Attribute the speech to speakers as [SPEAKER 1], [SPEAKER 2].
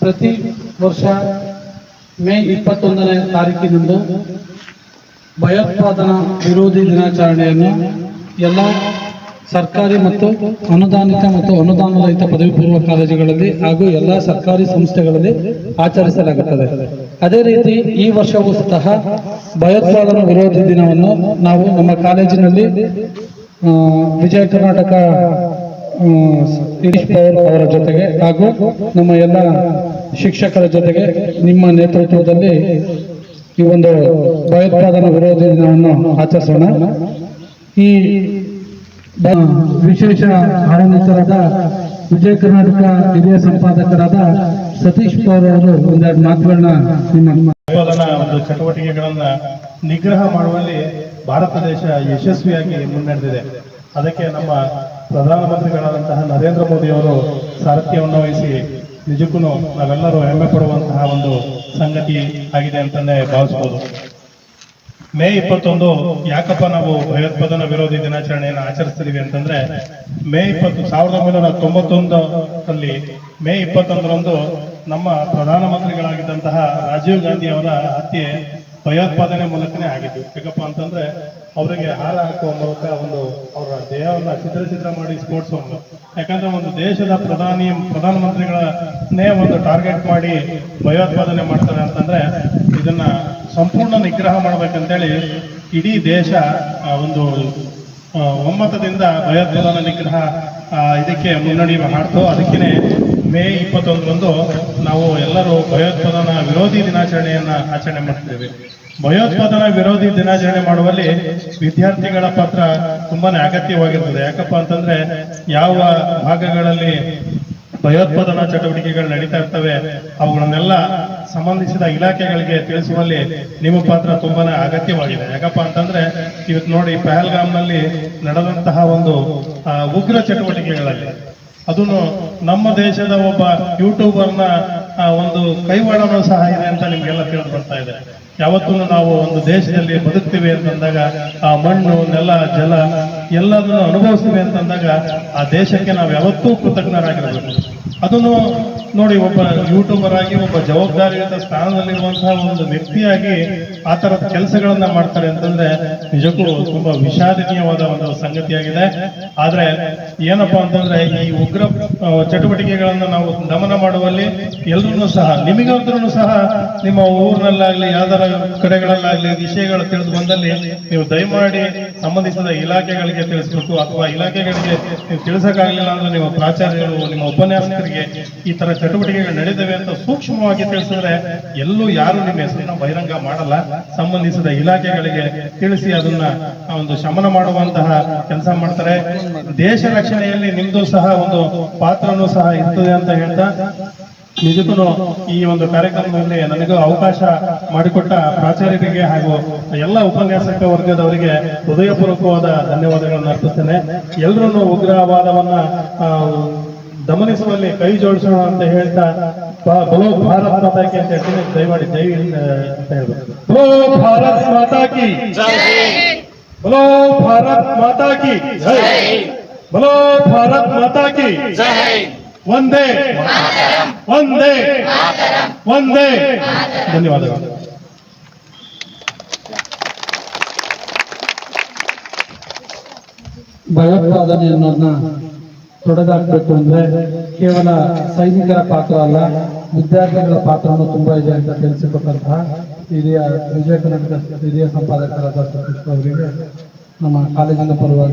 [SPEAKER 1] ಪ್ರತಿ ವರ್ಷ ಮೇ ಇಪ್ಪತ್ತೊಂದನೇ ತಾರೀಕಿನಂದು ಭಯೋತ್ಪಾದನಾ ವಿರೋಧಿ ದಿನಾಚರಣೆಯನ್ನು ಎಲ್ಲ ಸರ್ಕಾರಿ ಮತ್ತು ಅನುದಾನಿತ ಮತ್ತು ಅನುದಾನ ರಹಿತ ಪದವಿ ಪೂರ್ವ ಕಾಲೇಜುಗಳಲ್ಲಿ ಹಾಗೂ ಎಲ್ಲ ಸರ್ಕಾರಿ ಸಂಸ್ಥೆಗಳಲ್ಲಿ ಆಚರಿಸಲಾಗುತ್ತದೆ. ಅದೇ ರೀತಿ ಈ ವರ್ಷವೂ ಸಹ ಭಯೋತ್ಪಾದನಾ ವಿರೋಧಿ ದಿನವನ್ನು ನಾವು ನಮ್ಮ ಕಾಲೇಜಿನಲ್ಲಿ ವಿಜಯ ಕರ್ನಾಟಕ ಗಿರೀಶ್ ಪವರ್ ಅವರ ಜೊತೆಗೆ ಹಾಗೂ ನಮ್ಮ ಎಲ್ಲ ಶಿಕ್ಷಕರ ಜೊತೆಗೆ ನಿಮ್ಮ ನೇತೃತ್ವದಲ್ಲಿ ಈ ಒಂದು ಭಯೋತ್ಪಾದನಾ ವಿರೋಧಿ ದಿನವನ್ನು ಆಚರಿಸೋಣ. ಈ ವಿಶೇಷ ಆಡಳಿತರಾದ ವಿಜಯ ಕರ್ನಾಟಕ ಹಿರಿಯ ಸಂಪಾದಕರಾದ ಸತೀಶ್ ಪೌರ್ ಅವರು ಒಂದೆರಡು ಮಾತುಗಳನ್ನ ನಿಮ್ಮ
[SPEAKER 2] ಚಟುವಟಿಕೆಗಳನ್ನ ನಿಗ್ರಹ ಮಾಡುವಲ್ಲಿ ಭಾರತ ದೇಶ ಯಶಸ್ವಿಯಾಗಿ ಮುನ್ನಡೆದಿದೆ. ಅದಕ್ಕೆ ನಮ್ಮ ಪ್ರಧಾನಮಂತ್ರಿಗಳಾದಂತಹ ನರೇಂದ್ರ ಮೋದಿ ಅವರು ಸಾರಥ್ಯವನ್ನು ವಹಿಸಿ ನಿಜಕ್ಕೂ ನಾವೆಲ್ಲರೂ ಹೆಮ್ಮೆ ಪಡುವಂತಹ ಒಂದು ಸಂಗತಿ ಆಗಿದೆ ಅಂತಲೇ ಭಾವಿಸ್ಬೋದು. ಮೇ ಇಪ್ಪತ್ತೊಂದು ಯಾಕಪ್ಪ ನಾವು ಭಯೋತ್ಪಾದನಾ ವಿರೋಧಿ ದಿನಾಚರಣೆಯನ್ನು ಆಚರಿಸ್ತಿದೀವಿ ಅಂತಂದ್ರೆ, ಮೇ ಇಪ್ಪತ್ತು, ಸಾವಿರದ ಒಂಬೈನೂರ ತೊಂಬತ್ತೊಂದರಲ್ಲಿ ಮೇ ಇಪ್ಪತ್ತೊಂದರಂದು ನಮ್ಮ ಪ್ರಧಾನಮಂತ್ರಿಗಳಾಗಿದ್ದಂತಹ ರಾಜೀವ್ ಗಾಂಧಿ ಅವರ ಹತ್ಯೆ ಭಯೋತ್ಪಾದನೆ ಮೂಲಕನೇ ಆಗಿದ್ದು. ಯಾಕಪ್ಪ ಅಂತಂದ್ರೆ ಅವರಿಗೆ ಹಾರ ಹಾಕುವ ಮೂಲಕ ಒಂದು ಅವರ ದೇಹವನ್ನ ಚಿತ್ರ ಚಿತ್ರ ಮಾಡಿ ಸ್ಫೋಟಿಸುವ ಯಾಕಂದ್ರೆ ಒಂದು ದೇಶದ ಪ್ರಧಾನಿ ಪ್ರಧಾನಮಂತ್ರಿಗಳನ್ನೇ ಒಂದು ಟಾರ್ಗೆಟ್ ಮಾಡಿ ಭಯೋತ್ಪಾದನೆ ಮಾಡ್ತಾರೆ ಅಂತಂದ್ರೆ ಇದನ್ನ ಸಂಪೂರ್ಣ ನಿಗ್ರಹ ಮಾಡ್ಬೇಕಂತೇಳಿ ಇಡೀ ದೇಶ ಒಂದು ಒಮ್ಮತದಿಂದ ಭಯೋತ್ಪಾದನಾ ನಿಗ್ರಹ ಇದಕ್ಕೆ ಮುನ್ನಡಿ ಮಾಡ್ತು ಅದಕ್ಕೇನೆ ಮೇ ಇಪ್ಪತ್ತೊಂದರಂದು ನಾವು ಎಲ್ಲರೂ ಭಯೋತ್ಪಾದನಾ ವಿರೋಧಿ ದಿನಾಚರಣೆಯನ್ನು ಆಚರಣೆ ಮಾಡ್ತೇವೆ ಭಯೋತ್ಪಾದನಾ ವಿರೋಧಿ ದಿನಾಚರಣೆ ಮಾಡುವಲ್ಲಿ ವಿದ್ಯಾರ್ಥಿಗಳ ಪಾತ್ರ ತುಂಬಾನೇ ಅಗತ್ಯವಾಗಿರ್ತದೆ. ಯಾಕಪ್ಪ ಅಂತಂದ್ರೆ ಯಾವ ಭಾಗಗಳಲ್ಲಿ ಭಯೋತ್ಪಾದನಾ ಚಟುವಟಿಕೆಗಳು ನಡೀತಾ ಇರ್ತವೆ, ಅವುಗಳನ್ನೆಲ್ಲ ಸಂಬಂಧಿಸಿದ ಇಲಾಖೆಗಳಿಗೆ ತಿಳಿಸುವಲ್ಲಿ ನಿಮ್ಮ ಪಾತ್ರ ತುಂಬಾನೇ ಅಗತ್ಯವಾಗಿದೆ. ಯಾಕಪ್ಪ ಅಂತಂದ್ರೆ, ಇವತ್ತು ನೋಡಿ ಪಹಲ್ಗಾಮ್ನಲ್ಲಿ ನಡೆದಂತಹ ಒಂದು ಉಗ್ರ ಚಟುವಟಿಕೆಗಳಲ್ಲಿ. ಅದನ್ನು ನಮ್ಮ ದೇಶದ ಒಬ್ಬ ಯೂಟ್ಯೂಬರ್ನ ಒಂದು ಕೈವಾಡನೂ ಸಹ ಇದೆ ಅಂತ ನಿಮಗೆಲ್ಲ ತಿಳಿದು ಬರ್ತಾ ಇದೆ. ಯಾವತ್ತೂ ನಾವು ಒಂದು ದೇಶದಲ್ಲಿ ಬದುಕ್ತೀವಿ ಅಂತಂದಾಗ ಆ ಮಣ್ಣು ನೆಲ ಜಲ ಎಲ್ಲದನ್ನು ಅನುಭವಿಸ್ತೀವಿ ಅಂತಂದಾಗ ಆ ದೇಶಕ್ಕೆ ನಾವು ಯಾವತ್ತೂ ಕೃತಜ್ಞರಾಗಿರಬೇಕು. ಅದನ್ನು ನೋಡಿ ಒಬ್ಬ ಯೂಟ್ಯೂಬರ್ ಆಗಿ ಒಬ್ಬ ಜವಾಬ್ದಾರಿಯುತ ಸ್ಥಾನದಲ್ಲಿರುವಂತಹ ಒಂದು ವ್ಯಕ್ತಿಯಾಗಿ ಆ ತರದ ಕೆಲಸಗಳನ್ನ ಮಾಡ್ತಾರೆ ಅಂತಂದ್ರೆ ನಿಜಕ್ಕೂ ತುಂಬಾ ವಿಷಾದನೀಯವಾದ ಒಂದು ಸಂಗತಿಯಾಗಿದೆ. ಆದ್ರೆ ಏನಪ್ಪಾ ಅಂತಂದ್ರೆ ಈ ಉಗ್ರ ಆ, ಚಟುವಟಿಕೆಗಳನ್ನ ನಾವು ದಮನ ಮಾಡುವಲ್ಲಿ ಎಲ್ಲರೂ ಸಹ ನಿಮಗಾದ್ರೂ ಸಹ, ನಿಮ್ಮ ಊರಿನಲ್ಲಾಗ್ಲಿ, ಯಾವ್ದಾರ ಕಡೆಗಳಲ್ಲಾಗ್ಲಿ, ವಿಷಯಗಳು ತಿಳಿದು ಬಂದಲ್ಲಿ ನೀವು ದಯಮಾಡಿ ಸಂಬಂಧಿಸಿದ ಇಲಾಖೆಗಳಿಗೆ ತಿಳಿಸ್ಬೇಕು ಅಥವಾ ಇಲಾಖೆಗಳಿಗೆ ನೀವು ತಿಳಿಸಕ್ಕಾಗಲಿಲ್ಲ ಅಂದ್ರೆ ನಿಮ್ಮ ಪ್ರಾಚಾರ್ಯರು, ನಿಮ್ಮ ಉಪನ್ಯಾಸಕರಿಗೆ ಈ ತರ ಚಟುವಟಿಕೆಗಳು ನಡೆದಿವೆ ಅಂತ ಸೂಕ್ಷ್ಮವಾಗಿ ತಿಳಿಸಿದ್ರೆ ಎಲ್ಲೂ ಯಾರು ನಿಮ್ಮ ಹೆಸರನ್ನ ಬಹಿರಂಗ ಮಾಡಲ್ಲ. ಸಂಬಂಧಿಸಿದ ಇಲಾಖೆಗಳಿಗೆ ತಿಳಿಸಿ ಅದನ್ನ ಒಂದು ಶಮನ ಮಾಡುವಂತಹ ಕೆಲಸ ಮಾಡ್ತಾರೆ. ದೇಶ ರಕ್ಷಣೆಯಲ್ಲಿ ನಿಮ್ದು ಸಹ ಒಂದು ಪಾತ್ರನೂ ಸಹ ಇರ್ತದೆ ಅಂತ ಹೇಳ್ತಾ ನಿಜಕ್ಕೂ ಈ ಒಂದು ಕಾರ್ಯಕ್ರಮದಲ್ಲಿ ನನಗೂ ಅವಕಾಶ ಮಾಡಿಕೊಟ್ಟ ಪ್ರಾಚಾರ್ಯರಿಗೆ ಹಾಗೂ ಎಲ್ಲ ಉಪನ್ಯಾಸಕ ವರ್ಗದವರಿಗೆ ಹೃದಯಪೂರ್ವಕವಾದ ಧನ್ಯವಾದಗಳನ್ನು ಅರ್ಪಿಸ್ತೇನೆ. ಎಲ್ರೂ ಉಗ್ರವಾದವನ್ನ ಗಮನಿಸುವಲ್ಲಿ ದಮನಿಸುವಲ್ಲಿ ಕೈ ಜೋಡಿಸೋಣ ಅಂತ ಹೇಳ್ತಾ ಬಲೋ ಭಾರತ್ ಮಾತಾಕಿ ಅಂತ ಹೇಳ್ತೀನಿ. ದಯಮಾಡಿ ಜೈ ಹಿಂದ್ ಅಂತ ಹೇಳ್ಬೇಕು. ಬಲೋ ಭಾರತ್ ಮಾತಾ ಕಿ. ಬಲೋ ಭಾರತ್ ಮಾತಾ ಕಿ. ಜೈ ಬಲೋ ಭಾರತ್ ಮಾತಾ ಕಿ. ಒಂದೇ ಒಂದೇ ಒಂದೇ ಧನ್ಯವಾದಗಳು.
[SPEAKER 1] ಭಯೋತ್ಪಾದನೆ ಅನ್ನೋದನ್ನ ತೊಡೆದಾಕ್ಬೇಕು ಅಂದ್ರೆ ಕೇವಲ ಸೈನಿಕರ ಪಾತ್ರ ಅಲ್ಲ ವಿದ್ಯಾರ್ಥಿಗಳ ಪಾತ್ರನೂ ತುಂಬಾ ಇದೆ ಅಂತ ತಿಳಿಸಿಕೊಟ್ಟಂತಹ ಹಿರಿಯ ವಿಜಯ ಕರ್ನಾಟಕ ಹಿರಿಯ ಸಂಪಾದಕರಾದ ಸತೀಶ್ ಅವರಿಗೆ ನಮ್ಮ ಕಾಲೇಜಿನ ಪರವಾಗಿ